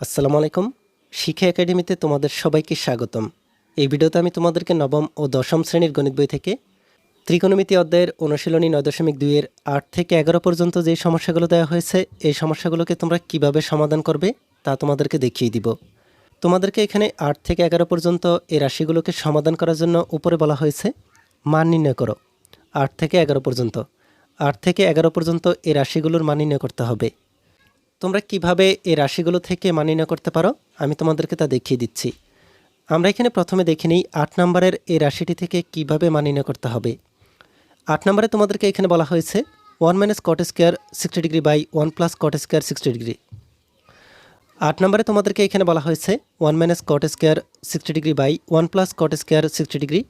আসসালামু আলাইকুম। শিক্ষা একাডেমিতে তোমাদের সবাইকে স্বাগতম। এই ভিডিওতে আমি তোমাদেরকে নবম ও দশম শ্রেণির গণিত বই থেকে ত্রিকোণমিতি অধ্যায়ের অনুশীলনী নয় দশমিক দুইয়ের আট থেকে এগারো পর্যন্ত যে সমস্যাগুলো দেওয়া হয়েছে, এই সমস্যাগুলোকে তোমরা কীভাবে সমাধান করবে তা তোমাদেরকে দেখিয়ে দিব। তোমাদেরকে এখানে আট থেকে এগারো পর্যন্ত এই রাশিগুলোকে সমাধান করার জন্য উপরে বলা হয়েছে, মান নির্ণয় করো। আট থেকে এগারো পর্যন্ত। আট থেকে এগারো পর্যন্ত এই রাশিগুলোর মান নির্ণয় করতে হবে। তোমরা কীভাবে এই রাশিগুলো থেকে মান নির্ণয় করতে পারো? আমি তোমাদেরকে তা দেখিয়ে দিচ্ছি। আমরা এখানে প্রথমে দেখে নিই আট নম্বরের এই রাশিটি থেকে কীভাবে মান নির্ণয় করতে হবে। আট নম্বরে তোমাদেরকে এখানে বলা হয়েছে one minus cot square sixty degree by one plus cot square sixty degree আট নম্বরে তোমাদেরকে এখানে বলা হয়েছে one minus cot square sixty degree by one plus cot square sixty degree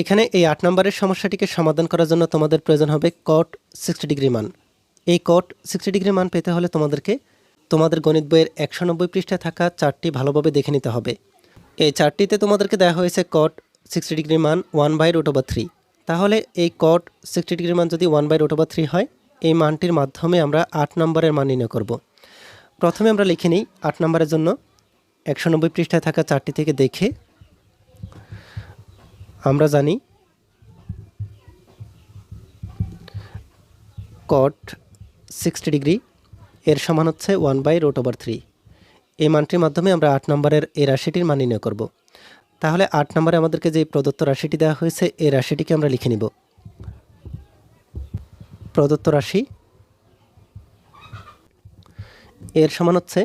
এখানে এই আট নম্বরের সমস্যাটিকে সমাধান করার জন্য তোমাদের প্রয়োজন হবে কট সিক্সটি ডিগ্রি মান। এই কট সিক্সটি ডিগ্রি মান পেতে হলে তোমাদেরকে তোমাদের গণিত বইয়ের একশো নব্বই পৃষ্ঠায় থাকা চারটি ভালোভাবে দেখে নিতে হবে। এই চারটিতে তোমাদেরকে দেওয়া হয়েছে কট সিক্সটি ডিগ্রি মান one by root over three তাহলে এই কট সিক্সটি ডিগ্রি মান যদি one by root over three হয়, এই মানটির মাধ্যমে আমরা আট নম্বরের মান নির্ণয় করব। প্রথমে আমরা লিখে নিই আট নম্বরের জন্য একশো নব্বই পৃষ্ঠায় থাকা চারটি থেকে দেখে আমরা জানি কট সিক্সটি ডিগ্রি এর সমান হচ্ছে one by root over three এই মানটির মাধ্যমে আমরা আট নম্বরের এই রাশিটির মান নির্ণয় করব। তাহলে আট নম্বরে আমাদেরকে যে প্রদত্ত রাশিটি দেওয়া হয়েছে, এই রাশিটিকে আমরা লিখে নিব। প্রদত্ত রাশি এর সমান হচ্ছে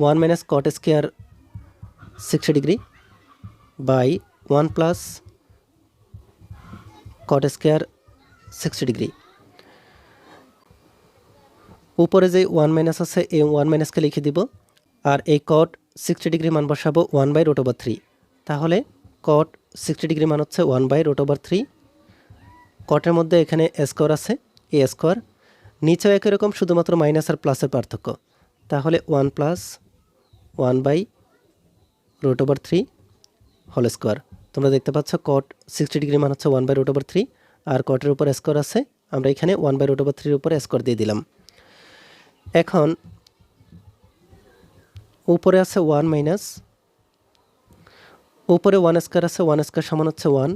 one minus cot square sixty degree by one plus cot square sixty degree উপরে যে ওয়ান মাইনাস আছে, এই ওয়ান মাইনাসকে লিখে দিব, আর এই কট সিক্সটি ডিগ্রি মান বসাবো one by root over three তাহলে কট সিক্সটি ডিগ্রি মান হচ্ছে one by root over three কটের মধ্যে এখানে স্কোয়ার আছে এই স্কোয়ার নিচেও একই রকম, শুধুমাত্র মাইনাস আর প্লাসের পার্থক্য। তাহলে one plus one by root over three whole square তোমরা দেখতে পাচ্ছ কট সিক্সটি ডিগ্রি মান হচ্ছে one by root over three আর কটের উপর স্কোয়ার আছে। আমরা এখানে ওয়ান বাই রোট ওভার থ্রির উপর স্কোয়ার দিয়ে দিলাম। এখন উপরে আছে ওয়ান মাইনাস, উপরে ওয়ান স্কোয়ার আছে, ওয়ান স্কোয়ার সমান হচ্ছে ওয়ান,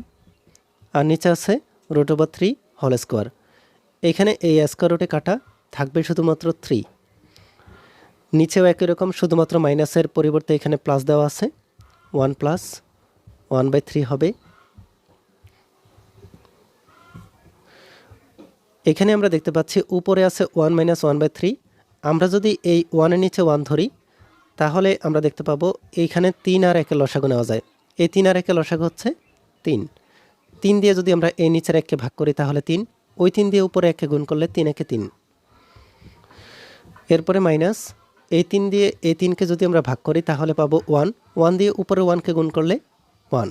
আর নিচে আছে root over three whole square. এখানে এই স্কোয়ার রুটে কাটা থাকবে শুধুমাত্র থ্রি। নিচেও একই রকম, শুধুমাত্র মাইনাসের পরিবর্তে এখানে প্লাস দেওয়া আছে। One plus one by three হবে। এখানে আমরা দেখতে পাচ্ছি উপরে আছে one minus one by three আমরা যদি এই ওয়ানের নিচে ওয়ান ধরি, তাহলে আমরা দেখতে পাবো এইখানে তিন আর একে লসাগু নেওয়া যায়। এই তিন আর একে লসাগু হচ্ছে তিন। তিন দিয়ে যদি আমরা এই নিচের এককে ভাগ করি, তাহলে তিন। ওই তিন দিয়ে উপরে এককে গুণ করলে তিন একে তিন। এরপরে মাইনাস, এই তিন দিয়ে এই তিনকে যদি আমরা ভাগ করি, তাহলে পাবো ওয়ান। ওয়ান দিয়ে উপরে ওয়ানকে গুণ করলে ওয়ান।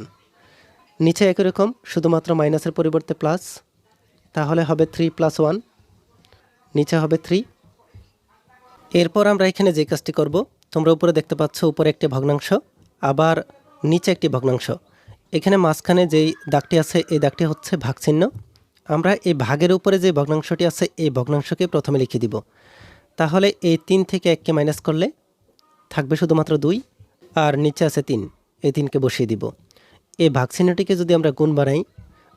নিচে একই রকম, শুধুমাত্র মাইনাসের পরিবর্তে প্লাস। তাহলে হবে থ্রি প্লাস ওয়ান। নিচে হবে থ্রি। এরপর আমরা এখানে যে কাজটি করব, তোমরা উপরে দেখতে পাচ্ছ উপরে একটি ভগ্নাংশ, আবার নিচে একটি ভগ্নাংশ। এখানে মাঝখানে যেই দাগটি আছে, এই দাগটি হচ্ছে ভাগ চিহ্ন আমরা এই ভাগের উপরে যে ভগ্নাংশটি আছে, এই ভগ্নাংশকে প্রথমে লিখে দিব। তাহলে এই তিন থেকে এককে মাইনাস করলে থাকবে শুধুমাত্র দুই, আর নিচে আছে তিন, এই তিনকে বসিয়ে দিব। এই ভাগ চিহ্নটিকে যদি আমরা গুণ বাড়াই,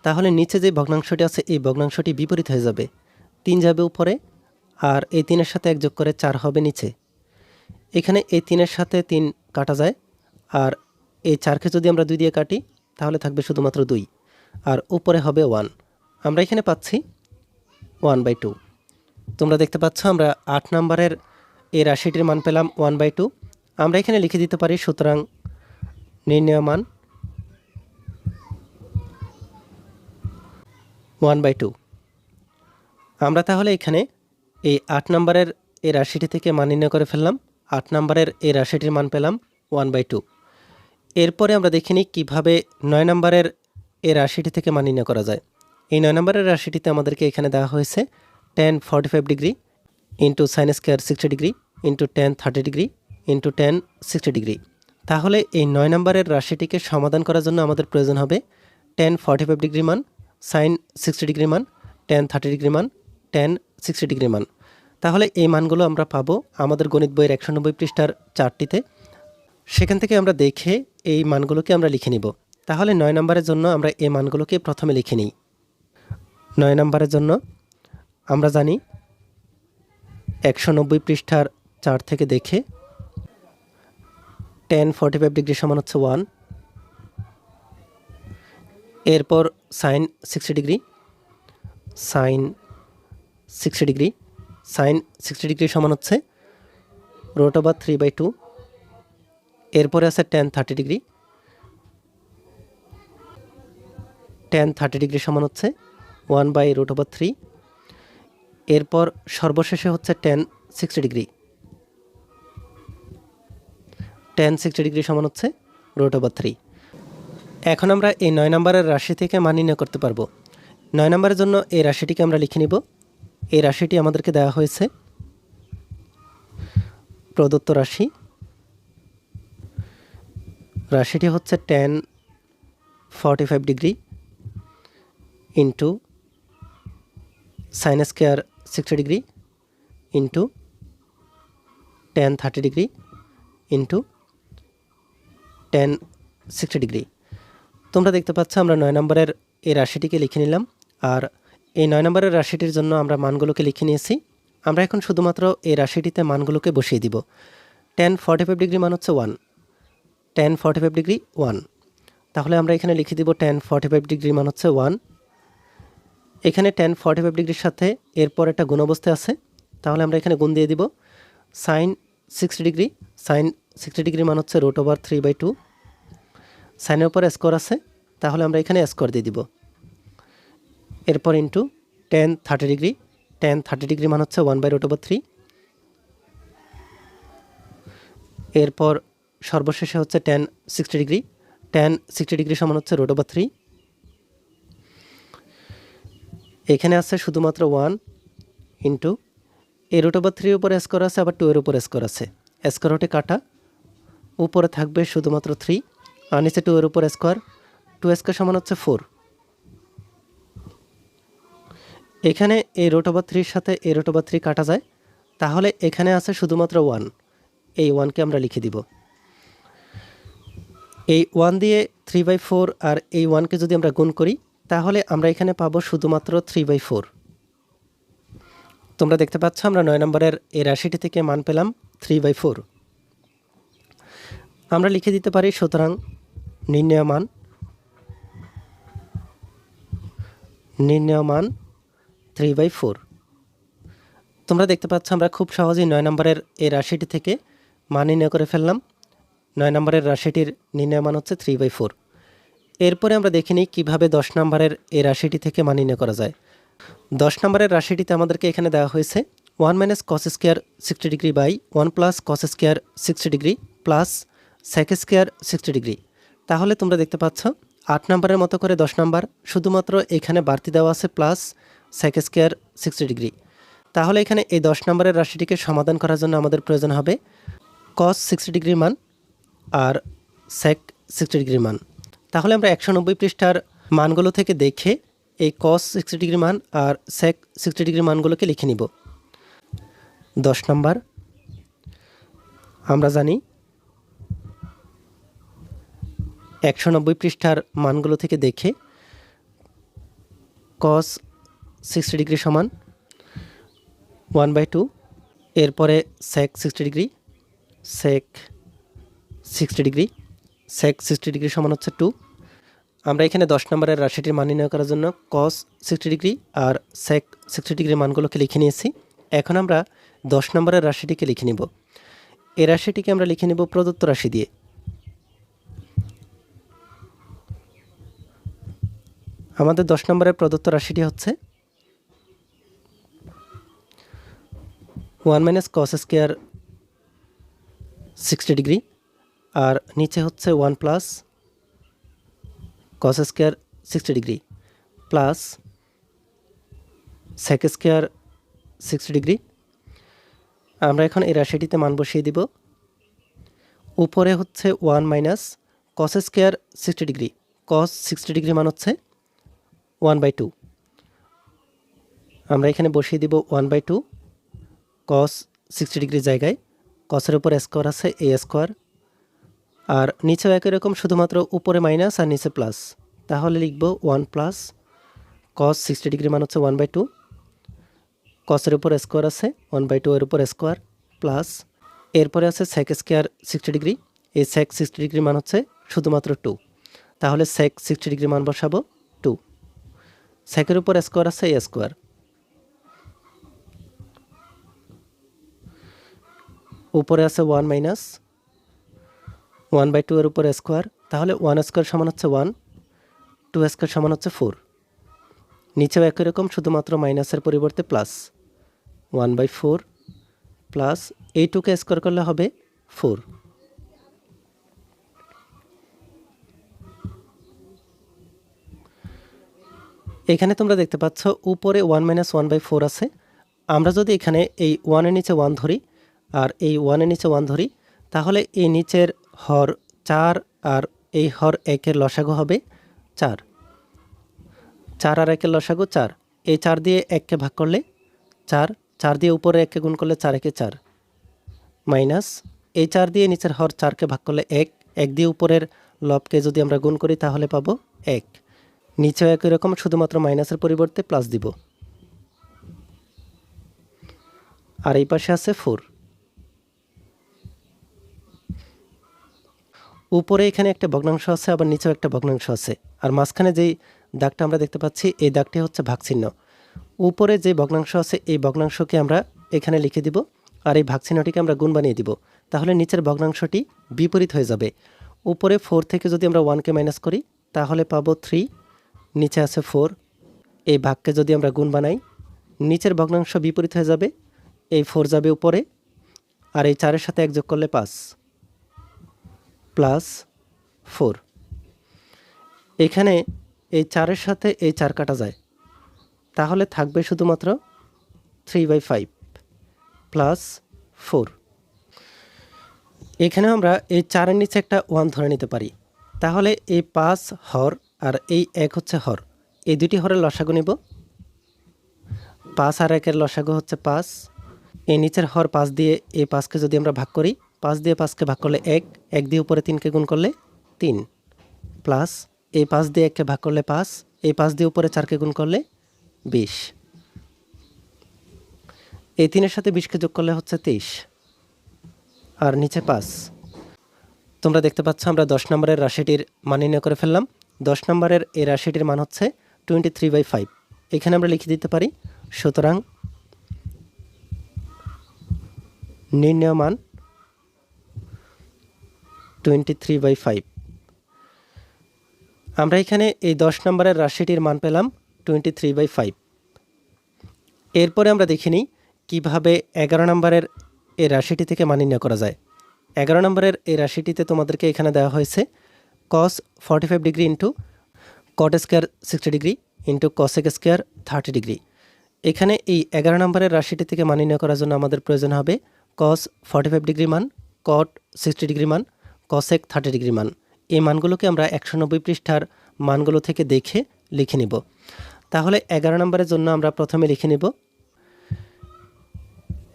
তাহলে নিচে যে ভগ্নাংশটি আছে, এই ভগ্নাংশটি বিপরীত হয়ে যাবে। তিন যাবে উপরে আর এই তিনের সাথে এক যোগ করে চার হবে নিচে। এখানে এই তিনের সাথে তিন কাটা যায়, আর এই চারকে যদি আমরা দুই দিয়ে কাটি, তাহলে থাকবে শুধুমাত্র দুই। আর উপরে হবে ওয়ান। আমরা এখানে পাচ্ছি ওয়ান বাই টু। তোমরা দেখতে পাচ্ছ, আমরা আট নম্বরের এই রাশিটির মান পেলাম ওয়ান বাই টু। আমরা এখানে লিখে দিতে পারি, সুতরাং নির্ণয় মান ওয়ান বাই টু। আমরা তাহলে এখানে এই আট নম্বরের এই রাশিটি থেকে মান নির্ণয় করে ফেললাম। আট নম্বরের এই রাশিটির মান পেলাম ওয়ান বাই টু। এরপরে আমরা দেখিনি কীভাবে নয় নম্বরের এই রাশিটি থেকে মান নির্ণয় করা যায়। এই নয় নম্বরের রাশিটিতে আমাদেরকে এখানে দেওয়া হয়েছে tan forty five degree into sine square sixty degree into tan thirty degree into tan sixty degree তাহলে এই নয় নম্বরের রাশিটিকে সমাধান করার জন্য আমাদের প্রয়োজন হবে টেন ফর্টি ফাইভ ডিগ্রি মান সাইন সিক্সটি ডিগ্রি মান টেন থার্টি ডিগ্রি মান টেন সিক্সটি ডিগ্রি মান। তাহলে এই মানগুলো আমরা পাবো আমাদের গণিত বইয়ের একশো নব্বই পৃষ্ঠার চারটিতে। সেখান থেকে আমরা দেখে এই মানগুলোকে আমরা লিখে নিব। তাহলে নয় নম্বরের জন্য আমরা এই মানগুলোকে প্রথমে লিখে নিই। নয় নম্বরের জন্য আমরা জানি একশো নব্বই পৃষ্ঠার চার থেকে দেখে টেন ফর্টি ফাইভ ডিগ্রি সমান হচ্ছে ওয়ান এরপর sine sixty degree sine sixty degree sine sixty degree সমান হচ্ছে root over three by two এরপরে আছে tan thirty degree tan thirty degree সমান হচ্ছে one by root over three এরপর সর্বশেষে হচ্ছে tan sixty degree tan sixty degree সমান হচ্ছে রুট ওভার থ্রি এখন আমরা এই নয় নম্বরের রাশি থেকে মান নির্ণয় করতে পারব। নয় নম্বরের জন্য এই রাশিটিকে আমরা লিখে নিব। এই রাশিটি আমাদেরকে দেওয়া হয়েছে। প্রদত্ত রাশি। রাশিটি হচ্ছে tan forty five degree into sine square sixty degree into tan thirty degree into tan sixty degree তোমরা দেখতে পাচ্ছ, আমরা নয় নম্বরের এই রাশিটিকে লিখে নিলাম, আর এই নয় নম্বরের রাশিটির জন্য আমরা মানগুলোকে লিখে নিয়েছি। আমরা এখন শুধুমাত্র এই রাশিটিতে মানগুলোকে বসিয়ে দিব। টেন ফর্টি ফাইভ ডিগ্রি মান হচ্ছে one. Tan forty five degree one. তাহলে আমরা এখানে লিখে দিব টেন ফর্টি ফাইভ ডিগ্রি মান হচ্ছে ওয়ান। এখানে টেন ফর্টি ফাইভ ডিগ্রির সাথে এরপর একটা গুণ অবস্থায় আছে। তাহলে আমরা এখানে গুণ দিয়ে দিব। Sine sixty degree. Sine sixty degree মান হচ্ছে root over three by two. সাইনের উপর স্কোর আছে। তাহলে আমরা এখানে স্কোর দিয়ে দিব। এরপর into tan thirty degree tan thirty degree মান হচ্ছে one by root over three এরপর সর্বশেষে হচ্ছে tan sixty degree tan sixty degree সমান হচ্ছে রুট ওভার থ্রি এখানে আছে শুধুমাত্র ওয়ান ইন্টু এই রুট ওভার থ্রির উপরে স্কোর আছে, আবার টু এর উপরে স্কোর আছে। স্কোর হটে কাটা, উপরে থাকবে শুধুমাত্র থ্রি আর নিচে টু এর উপর স্কোয়ার টু স্কোয়ার সমান হচ্ছে ফোর এখানে এই রুট থ্রির সাথে এই রুট থ্রি কাটা যায়। তাহলে এখানে আছে শুধুমাত্র ওয়ান এই ওয়ানকে আমরা লিখে দিব। এই ওয়ান দিয়ে থ্রি বাই ফোর আর এই ওয়ানকে যদি আমরা গুণ করি, তাহলে আমরা এখানে পাবো শুধুমাত্র থ্রি বাই ফোর তোমরা দেখতে পাচ্ছ, আমরা নয় নম্বরের এই রাশিটি থেকে মান পেলাম থ্রি বাই ফোর আমরা লিখে দিতে পারি, সুতরাং নির্ণয় মান নির্ণয় মান থ্রি বাই ফোর তোমরা দেখতে পাচ্ছ আমরা খুব সহজেই নয় নম্বরের এই রাশিটি থেকে মান নির্ণয় করে ফেললাম। নয় নম্বরের রাশিটির নির্ণয় মান হচ্ছে থ্রি বাই ফোর এরপরে আমরা দেখে নিই কীভাবে দশ নম্বরের এই রাশিটি থেকে মান নির্ণয় করা যায়। দশ নম্বরের রাশিটিতে আমাদেরকে এখানে দেওয়া হয়েছে one minus cos square sixty degree by one plus cos square sixty degree plus sec square sixty degree তাহলে তোমরা দেখতে পাচ্ছ আট নম্বরের মতো করে দশ নম্বর শুধুমাত্র এখানে বাড়তি দেওয়া আছে plus sec square sixty degree. তাহলে এখানে এই দশ নম্বরের রাশিটিকে সমাধান করার জন্য আমাদের প্রয়োজন হবে কস সিক্সটি ডিগ্রি মান আর সেক সিক্সটি ডিগ্রি মান। তাহলে আমরা একশো নব্বই পৃষ্ঠার মানগুলো থেকে দেখে এই কস সিক্সটি ডিগ্রি মান আর সেক সিক্সটি ডিগ্রি মানগুলোকে লিখে নিব। দশ নম্বর, আমরা জানি একশো নব্বই পৃষ্ঠার মানগুলো থেকে দেখে কস সিক্সটি ডিগ্রি সমান ওয়ান বাই টু, এরপরে sec sixty degree sec sixty degree sec sixty degree সমান হচ্ছে টু আমরা এখানে দশ নম্বরের রাশিটির মান নির্ণয় করার জন্য কস সিক্সটি ডিগ্রি আর সেক সিক্সটি ডিগ্রি মানগুলোকে লিখে নিয়েছি। এখন আমরা দশ নম্বরের রাশিটিকে লিখে নিব। এই রাশিটিকে আমরা লিখে নিব প্রদত্ত রাশি দিয়ে। আমাদের দশ নম্বরের প্রদত্ত রাশিটি হচ্ছে one minus cos square sixty degree আর নিচে হচ্ছে one plus cos square sixty degree plus sec square sixty degree আমরা এখন এই রাশিটিতে মান বসিয়ে দিব। উপরে হচ্ছে one minus cos square sixty degree cos sixty degree মান হচ্ছে ওয়ান বাই টু আমরা এখানে বসিয়ে দিব one by two cos sixty degree জায়গায়। কসের উপর স্কোয়ার আছে এ স্কোয়ার আর নিচেও একই রকম, শুধুমাত্র উপরে মাইনাস আর নিচে প্লাস তাহলে লিখব one plus cos sixty degree মান হচ্ছে ওয়ান বাই টু কসের উপর স্কোয়ার আছে ওয়ান বাই টু এর উপর স্কোয়ার প্লাস এরপরে আছে সেক স্কোয়ার সিক্সটি ডিগ্রি এই সেক সিক্সটি ডিগ্রি মান হচ্ছে শুধুমাত্র টু তাহলে সেক সিক্সটি ডিগ্রি মান বসাবো টু সেকের উপর স্কোয়ার আছে এ স্কোয়ার উপরে আছে one minus one by two এর উপর স্কোয়ার, তাহলে ওয়ান স্কোয়ার সমান হচ্ছে ওয়ান, টু স্কোয়ার সমান হচ্ছে ফোর। নিচেও একই রকম, শুধুমাত্র মাইনাসের পরিবর্তে plus one by four plus এই টুকে স্কোয়ার করলে হবে ফোর এখানে তোমরা দেখতে পাচ্ছ, উপরে one minus one by four আছে। আমরা যদি এখানে এই ওয়ানের নিচে ওয়ান ধরি আর এই ওয়ানের নিচে ওয়ান ধরি, তাহলে এই নিচের হর চার আর এই হর একের লসাগু হবে চার। চার আর একের লসাগু চার। এই চার দিয়ে এককে ভাগ করলে চার চার দিয়ে উপরে এককে গুণ করলে চার একে চার। মাইনাস এই চার দিয়ে নিচের হর চারকে ভাগ করলে এক এক দিয়ে উপরের লবকে যদি আমরা গুণ করি তাহলে পাবো এক। নিচেও একই রকম, শুধুমাত্র মাইনাসের পরিবর্তে প্লাস দিব। আর এই পাশে আছে ফোর উপরে এখানে একটা ভগ্নাংশ আছে, আবার নিচেও একটা ভগ্নাংশ আছে। আর মাঝখানে যেই দাগটা আমরা দেখতে পাচ্ছি, এই দাগটি হচ্ছে ভাগচিহ্ন। উপরে যে ভগ্নাংশ আছে, এই ভগ্নাংশকে আমরা এখানে লিখে দিব, আর এই ভাগচিহ্নটিকে আমরা গুণ বানিয়ে দিব। তাহলে নিচের ভগ্নাংশটি বিপরীত হয়ে যাবে। উপরে ফোর থেকে যদি আমরা ওয়ানকে মাইনাস করি, তাহলে পাবো থ্রি নিচে আছে ফোর এই ভাগকে যদি আমরা গুণ বানাই, নিচের ভগ্নাংশ বিপরীত হয়ে যাবে, এই ফোর যাবে উপরে, আর এই চারের সাথে একযোগ করলে পাঁচ। Plus four. এখানে এই চারের সাথে এই চার কাটা যায়। তাহলে থাকবে শুধুমাত্র three by five plus four. এখানে আমরা এই চারের নিচে একটা ওয়ান ধরে নিতে পারি। তাহলে এই পাঁচ হর আর এই এক হচ্ছে হর। এই দুটি হরের লসাগু নিব। পাঁচ আর একের লসাগু হচ্ছে পাঁচ। এই নিচের হর পাঁচ দিয়ে এই পাঁচকে যদি আমরা ভাগ করি পাঁচ দিয়ে পাঁচকে ভাগ করলে এক এক দিয়ে উপরে তিনকে গুণ করলে তিন। প্লাস এই পাঁচ দিয়ে এককে ভাগ করলে পাঁচ, এই পাঁচ দিয়ে উপরে চারকে গুণ করলে বিশ। এই তিনের সাথে বিশকে যোগ করলে হচ্ছে তেইশ। আর নিচে পাঁচ। তোমরা দেখতে পাচ্ছ আমরা দশ নম্বরের রাশিটির মান নির্ণয় করে ফেললাম। দশ নম্বরের এই রাশিটির মান হচ্ছে টোয়েন্টি থ্রি বাই ফাইভ। এখানে আমরা লিখে দিতে পারি, সুতরাং নির্ণয় মান টোয়েন্টি থ্রি বাই ফাইভ আমরা এখানে এই দশ নম্বরের রাশিটির মান পেলাম টোয়েন্টি থ্রি বাই ফাইভ এরপরে আমরা দেখে নিই কীভাবে এগারো নম্বরের এই রাশিটি থেকে মান নির্ণয় করা যায়। এগারো নম্বরের এই রাশিটিতে তোমাদেরকে এখানে দেওয়া হয়েছে cos forty five degree into cot square sixty degree into cosec square thirty degree এখানে এই এগারো নম্বরের রাশিটি থেকে মান নির্ণয় করার জন্য আমাদের প্রয়োজন হবে কস ফর্টি ফাইভ ডিগ্রি মান কট সিক্সটি ডিগ্রি মান কসেক থার্টি ডিগ্রি মান। এই মানগুলোকে আমরা একশো নব্বই পৃষ্ঠার মানগুলো থেকে দেখে লিখে নিব। তাহলে এগারো নম্বরের জন্য আমরা প্রথমে লিখে নিব।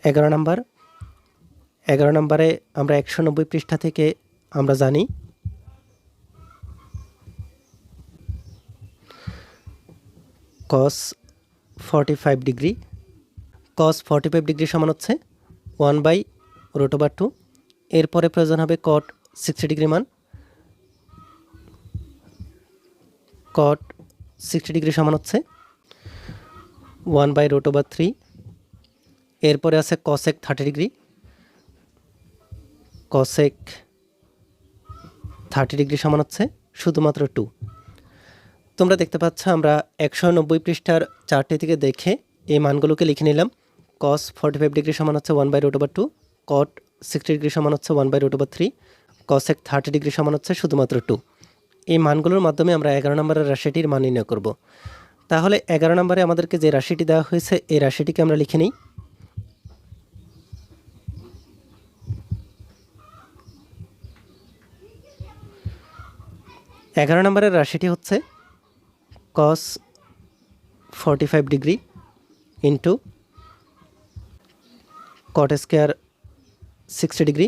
এগারো নম্বর। এগারো নম্বরে আমরা একশো নব্বই পৃষ্ঠা থেকে আমরা জানি। Cos forty five degree cos forty five degree সমান হচ্ছে one by root over two এরপরে প্রয়োজন হবে কট সিক্সটি ডিগ্রি মান। কট সিক্সটি ডিগ্রি সমান হচ্ছে one by root over three. এরপরে আছে cosec thirty degree. Cosec thirty degree সমান হচ্ছে শুধুমাত্র টু তোমরা দেখতে পাচ্ছ আমরা একশো নব্বই পৃষ্ঠার চারটি থেকে দেখে এই মানগুলোকে লিখে নিলাম। কস ফর্টি ফাইভ ডিগ্রি সমান হচ্ছে one by root over two cot sixty degree সমান হচ্ছে one by root over three cosec thirty degree সমান হচ্ছে শুধুমাত্র টু এই মানগুলোর মাধ্যমে আমরা এগারো নম্বরের রাশিটির মান নির্ণয় করব। তাহলে এগারো নম্বরে আমাদেরকে যে রাশিটি দেওয়া হয়েছে, এই রাশিটিকে আমরা লিখে নিই। এগারো নম্বরের রাশিটি হচ্ছে cos forty five degree into cot square sixty degree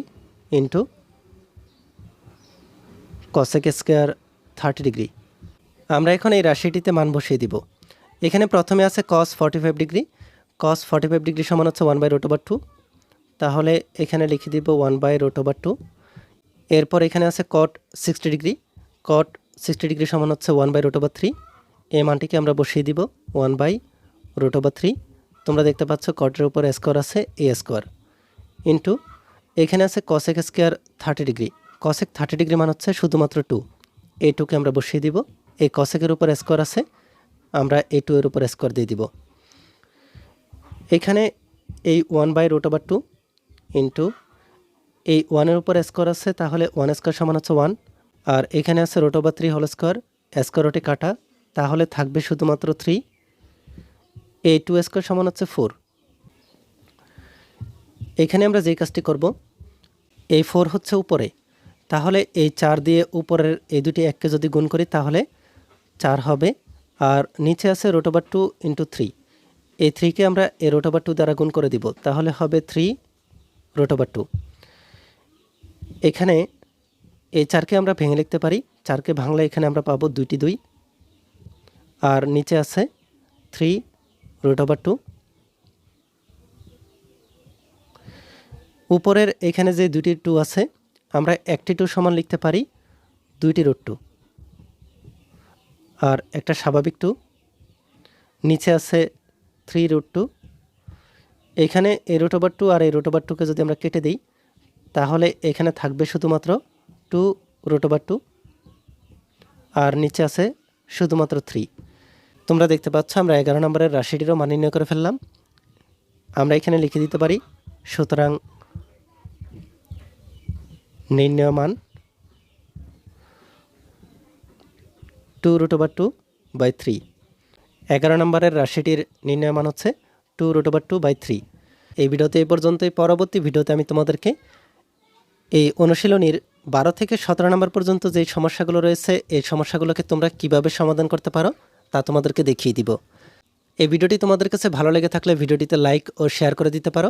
into cosec square thirty degree. আমরা এখন এই রাশিটিতে মান বসিয়ে দিব। এখানে প্রথমে আছে cos forty five degree. Cos forty five degree সমান হচ্ছে one by root over two তাহলে এখানে লিখে দিব one by root over two এরপর এখানে আছে cot sixty degree. Cot sixty degree সমান হচ্ছে one by root over three এই মানটিকে আমরা বসিয়ে দিব one by root over three তোমরা দেখতে পাচ্ছ কটের উপর স্কোয়ার আছে এ স্কোয়ার ইন্টু এখানে আছে cosec square thirty degree. Cosec thirty degree মান হচ্ছে শুধুমাত্র টু এই টুকে আমরা বসিয়ে দিব। এই কসেকের উপর স্কোয়ার আছে। আমরা এই টু এর উপর স্কোয়ার দিয়ে দিব। এখানে এই one by root over two into এই ওয়ানের উপর স্কোয়ার আছে, তাহলে ওয়ান স্কোয়ার সমান হচ্ছে ওয়ান আর এখানে আছে root over three whole square রোটে কাটা। তাহলে থাকবে শুধুমাত্র থ্রি এই টু স্কোয়ার সমান হচ্ছে ফোর এখানে আমরা যেই কাজটি করব এই ফোর হচ্ছে উপরে। তাহলে এই চার দিয়ে উপরের এই দুটি এককে যদি গুণ করি, তাহলে চার হবে। আর নিচে আছে root over two into three এই থ্রিকে আমরা এই রোট ওভার টু দ্বারা গুণ করে দিব, তাহলে হবে থ্রি রোট ওভার টু এখানে এই চারকে আমরা ভেঙে লিখতে পারি। চারকে ভাঙলে এখানে আমরা পাবো দুইটি দুই। আর নিচে আছে থ্রি রুট ওভার টু উপরের এখানে যে দুটি টু আছে আমরা একটি টু সমান লিখতে পারি দুইটি রুট টু। আর একটা স্বাভাবিক টু, নিচে আছে থ্রি রুট টু। এখানে এই রুট ওভার টু আর এই রুট ওভার টুকে যদি আমরা কেটে দিই, তাহলে এখানে থাকবে শুধুমাত্র টু রুট ওভার টু। আর নিচে আছে শুধুমাত্র থ্রি। তোমরা দেখতে পাচ্ছ আমরা এগারো নম্বরের রাশিটিরও মান নির্ণয় করে ফেললাম। আমরা এখানে লিখে দিতে পারি, সুতরাং নির্ণয় মান two root over two by three এগারো নম্বরের রাশিটির নির্ণয় মান হচ্ছে two root over two by three এই ভিডিওতে এই পর্যন্তই। পরবর্তী ভিডিওতে আমি তোমাদেরকে এই অনুশীলনীর বারো থেকে সতেরো নম্বর পর্যন্ত যে সমস্যাগুলো রয়েছে, এই সমস্যাগুলোকে তোমরা কীভাবে সমাধান করতে পারো, তা তোমাদেরকে দেখিয়ে দিব। এই ভিডিওটি তোমাদের কাছে ভালো লেগে থাকলে ভিডিওটিতে লাইক ও শেয়ার করে দিতে পারো।